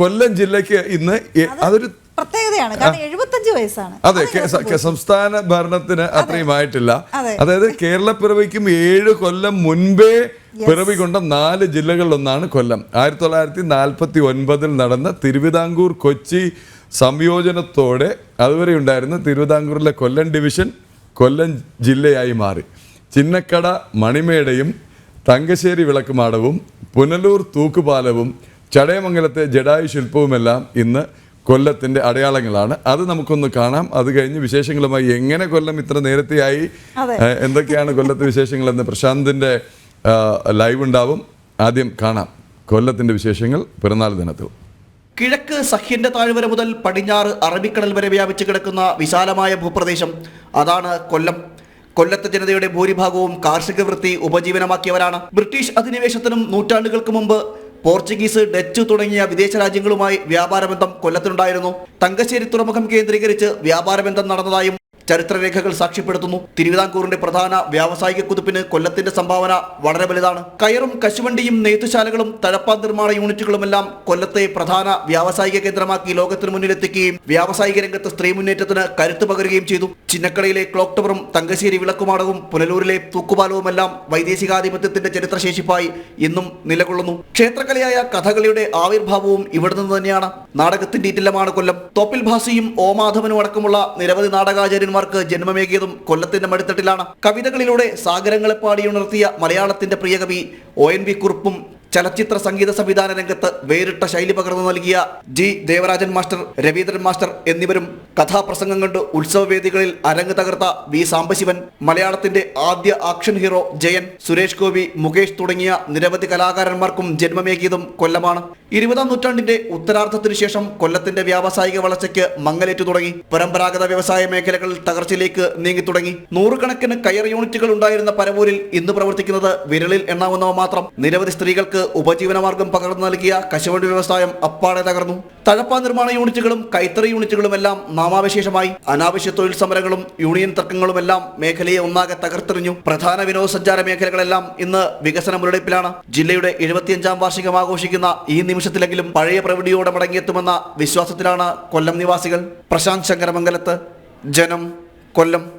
കൊല്ലം ജില്ലയ്ക്ക് ഇന്ന് അതൊരു പ്രത്യേകതയാണ്. കാരണം എഴുപത്തഞ്ച് വയസ്സാണ്. അതെ സംസ്ഥാന ഭരണത്തിന് അത്രയും ആയിട്ടില്ല അതായത് കേരള പിറവിക്കും ഏഴ് കൊല്ലം മുൻപേ പിറവി കൊണ്ട നാല് ജില്ലകളിലൊന്നാണ് കൊല്ലം. ആയിരത്തി തൊള്ളായിരത്തി നാൽപ്പത്തി ഒൻപതിൽ നടന്ന തിരുവിതാംകൂർ കൊച്ചി സംയോജനത്തോടെ അതുവരെ ഉണ്ടായിരുന്ന തിരുവിതാംകൂറിലെ കൊല്ലം ഡിവിഷൻ കൊല്ലം ജില്ലയായി മാറി. ചിന്നക്കട മണിമേടയും തങ്കശ്ശേരി വിളക്കുമാടവും പുനലൂർ തൂക്കുപാലവും ചടയമംഗലത്തെ ജഡായു ശില്പവുമെല്ലാം ഇന്ന് കൊല്ലത്തിന്റെ അടയാളങ്ങളാണ്. അത് നമുക്കൊന്ന് കാണാം. അത് കഴിഞ്ഞ് വിശേഷങ്ങളുമായി എങ്ങനെ കൊല്ലം ഇത്ര നേരത്തെയായി? എന്തൊക്കെയാണ് കൊല്ലത്തെ വിശേഷങ്ങൾ എന്ന് പ്രശാന്തിന്റെ ലൈവ് ഉണ്ടാവും. ആദ്യം കാണാം കൊല്ലത്തിന്റെ വിശേഷങ്ങൾ പിറന്നാൾ ദിനത്തിൽ. കിഴക്ക് സഹ്യന്റെ താഴ്വര മുതൽ പടിഞ്ഞാറ് അറബിക്കടൽ വരെ വ്യാപിച്ചു കിടക്കുന്ന വിശാലമായ ഭൂപ്രദേശം അതാണ് കൊല്ലം. കൊല്ലത്തെ ജനതയുടെ ഭൂരിഭാഗവും കാർഷിക വൃത്തി ഉപജീവനമാക്കിയവരാണ്. ബ്രിട്ടീഷ് അധിനിവേശത്തിനും നൂറ്റാണ്ടുകൾക്ക് മുമ്പ് പോർച്ചുഗീസ് ഡച്ച് തുടങ്ങിയ വിദേശ രാജ്യങ്ങളുമായി വ്യാപാര ബന്ധം കൊല്ലത്തിനുണ്ടായിരുന്നു തങ്കശ്ശേരി തുറമുഖം കേന്ദ്രീകരിച്ച് വ്യാപാര ബന്ധം നടന്നതായും ചരിത്രരേഖകൾ സാക്ഷ്യപ്പെടുത്തുന്നു. തിരുവിതാംകൂറിന്റെ പ്രധാന വ്യാവസായിക കുതിപ്പിന് കൊല്ലത്തിന്റെ സംഭാവന വളരെ വലുതാണ്. കയറും കശുവണ്ടിയും നെയ്ത്തുശാലകളും തഴപ്പാൻ നിർമ്മാണ യൂണിറ്റുകളുമെല്ലാം കൊല്ലത്തെ പ്രധാന വ്യാവസായിക കേന്ദ്രമാക്കി ലോകത്തിന് മുന്നിലെത്തിക്കുകയും വ്യാവസായിക രംഗത്ത് സ്ത്രീ മുന്നേറ്റത്തിന് കരുത്ത് പകരുകയും ചെയ്തു. ചിന്നക്കടയിലെ ക്ലോക്ക് ടവറും തങ്കശ്ശേരി വിളക്കുമാടവും പുനലൂരിലെ തൂക്കുപാലവുമെല്ലാം വൈദേശികാധിപത്യത്തിന്റെ ചരിത്രശേഷിപ്പായി ഇന്നും നിലകൊള്ളുന്നു. ക്ഷേത്രകലയായ കഥകളിയുടെ ആവിർഭാവവും ഇവിടെ തന്നെയാണ്. നാടകത്തിന്റെ ഇറ്റില്ലമാണ് കൊല്ലം. തോപ്പിൽ ഭാസിയും ഓമാധവനും മാധവനും അടക്കമുള്ള നിരവധി നാടകാചാര്യന്മാർക്ക് ജന്മമേകിയതും കൊല്ലത്തിന്റെ മടിത്തട്ടിലാണ്. കവിതകളിലൂടെ സാഗരങ്ങളെ പാടിയുണർത്തിയ മലയാളത്തിന്റെ പ്രിയകവി ഒ എൻ വി കുറുപ്പും ചലച്ചിത്ര സംഗീത സംവിധാന രംഗത്ത് വേറിട്ട ശൈലി പകർന്നു നൽകിയ G Devarajan master Raveendran master എന്നിവരും കഥാപ്രസംഗം കൊണ്ട് ഉത്സവവേദികളിൽ അരങ്ങ് തകർത്ത വി സാംബശിവൻ മലയാളത്തിന്റെ ആദ്യ ആക്ഷൻ ഹീറോ ജയൻ സുരേഷ് ഗോപി മുകേഷ് തുടങ്ങിയ നിരവധി കലാകാരന്മാർക്കും ജന്മമേകിയതും കൊല്ലമാണ്. ഇരുപതാം നൂറ്റാണ്ടിന്റെ ഉത്തരാർദ്ധത്തിനു ശേഷം കൊല്ലത്തിന്റെ വ്യാവസായിക വളർച്ചയ്ക്ക് മങ്ങലേറ്റു തുടങ്ങി. പരമ്പരാഗത വ്യവസായ മേഖലകൾ തകർച്ചയിലേക്ക് നീങ്ങി തുടങ്ങി. നൂറുകണക്കിന് കയർ യൂണിറ്റുകൾ ഉണ്ടായിരുന്ന പരവൂരിൽ ഇന്ന് പ്രവർത്തിക്കുന്നത് വിരലിൽ എണ്ണാവുന്നവ മാത്രം. നിരവധി സ്ത്രീകൾക്ക് ഉപജീവനമാർഗം പകർന്നു നൽകിയ കശുവണ്ടി വ്യവസായം അപ്പാടെ തകർന്നു. തഴപ്പാ നിർമ്മാണ യൂണിറ്റുകളും കൈത്തറി യൂണിറ്റുകളുമെല്ലാം നാമാവശേഷമായി. അനാവശ്യ തൊഴിൽ സമരങ്ങളും യൂണിയൻ തർക്കങ്ങളുമെല്ലാം മേഖലയെ ഒന്നാകെ തകർത്തെറിഞ്ഞു. പ്രധാന വിനോദസഞ്ചാര മേഖലകളെല്ലാം ഇന്ന് വികസന മുരടിപ്പിലാണ്. ജില്ലയുടെ എഴുപത്തിയഞ്ചാം വാർഷികം ആഘോഷിക്കുന്ന ഈ നിമിഷത്തിലെങ്കിലും പഴയ പ്രവൃത്തിയോടെ മടങ്ങിയെത്തുമെന്ന വിശ്വാസത്തിലാണ് കൊല്ലം നിവാസികൾ. പ്രശാന്ത് ശങ്കരമംഗലത്ത് ജനം കൊല്ലം.